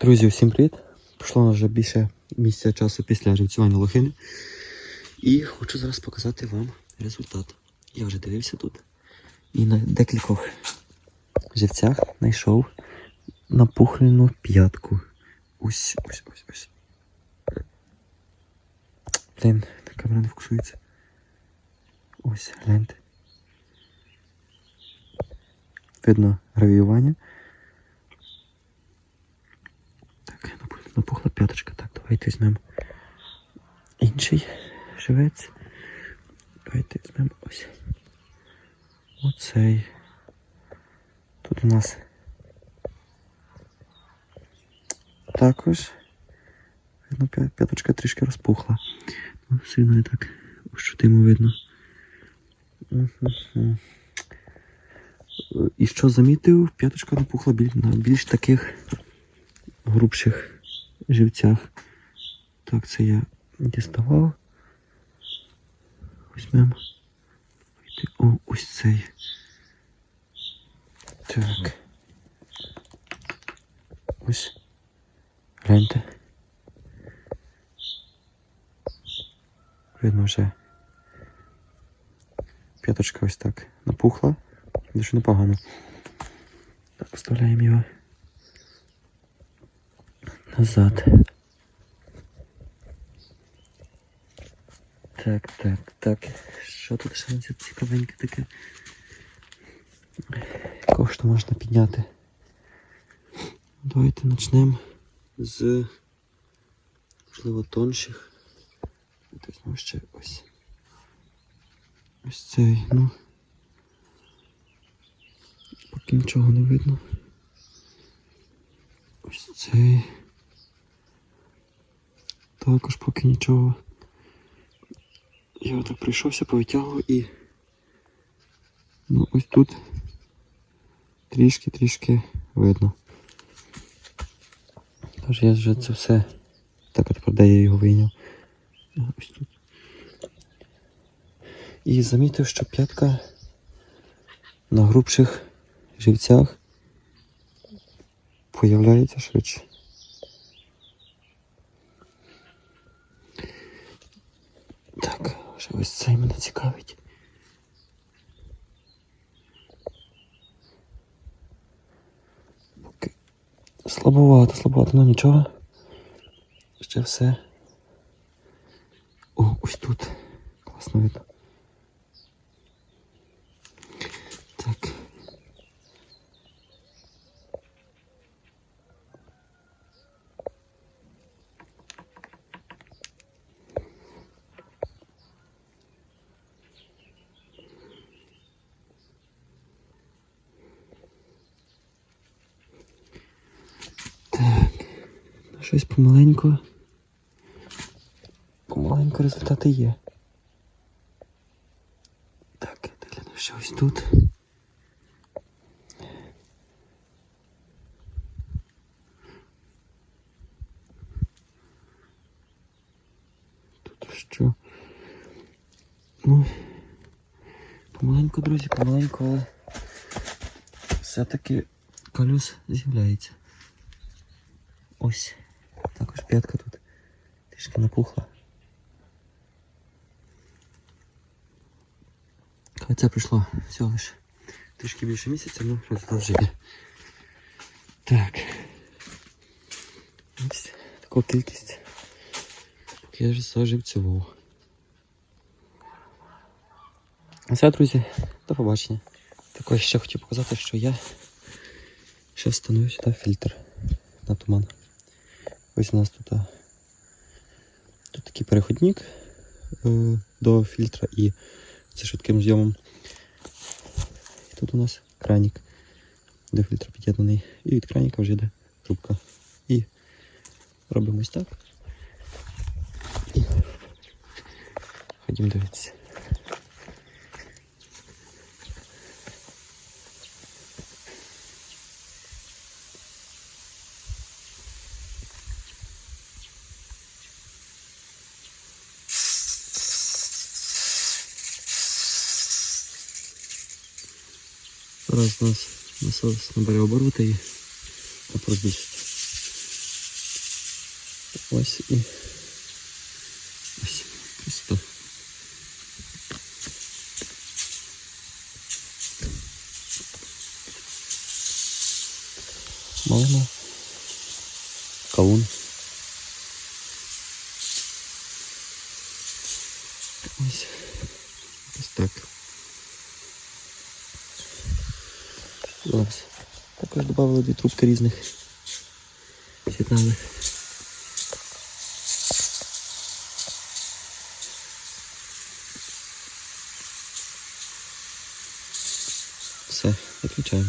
Друзі, всім привіт! Пройшло вже більше місяця часу після живцювання лохини. І хочу зараз показати вам результат. Я вже дивився тут. І на декількох живцях знайшов напухлену п'ятку. Ось, ось, ось, ось. Блін, камера не фокусується. Ось, гляньте. Видно гравіювання. Так, напу- напухла п'яточка. Так, давайте візьмемо інший живець. Давайте візьмемо ось. Оцей. Тут у нас також. Видно, п'яточка трішки розпухла. Ну, сильно не так ощутимо видно. І що замітив, п'яточка напухла біль- на більш таких грубших живцях. Так, це я діставав. Візьмемо. О, ось цей. Так. Ось. Гляньте. Видно вже. П'яточка ось так напухла. Дуже непогано. Так, вставляємо його назад. Так, так, так. Що тут ще цікавеньке таке? Що можна підняти? Давайте почнемо з можливо тонших. Візьмемо ще ось. Ось цей, ну. Поки нічого не видно. Ось цей. Також поки нічого. Я отак прийшовся, повитягував і. Ну, ось тут трішки-трішки видно. Тож я вже це все. Так, тепер де я його вийняв. Ось тут. І замітив, що п'ятка на грубших живцях появляється швидше. Так, ще ось цей мене цікавить. Поки слабовато, слабовато, ну нічого. Ще все. О, ось тут. Класно видно. Щось помаленьку. Помаленьку результати є. Так, гляну ще ось тут. Тут що? Ну, помаленьку, друзі, помаленьку, але все-таки колюс з'являється. Ось. Також п'ятка тут трішки напухла. Хоча пройшло всього лиш трішки більше місяця, ну результат вже є. Так. Ось така кількість. Поки я вже заживцював. А все, друзі, до побачення. Також ще хотів показати, що я ще встановив сюди фільтр на туман. Ось у нас тут, тут такий переходник е, до фільтра і це швидким зйомом. І тут у нас кранік до фільтра під'єднаний. І від краніка вже йде трубка. І робимо ось так. І ходімо дивитися. Зараз у нас насос набере обороти і напор збільшиться. Ось і. Ось. Просто. Малина. Кавун. Ось. Ось так. Зараз. Також додали дві трубки різних. Сигнали. Все, виключаємо.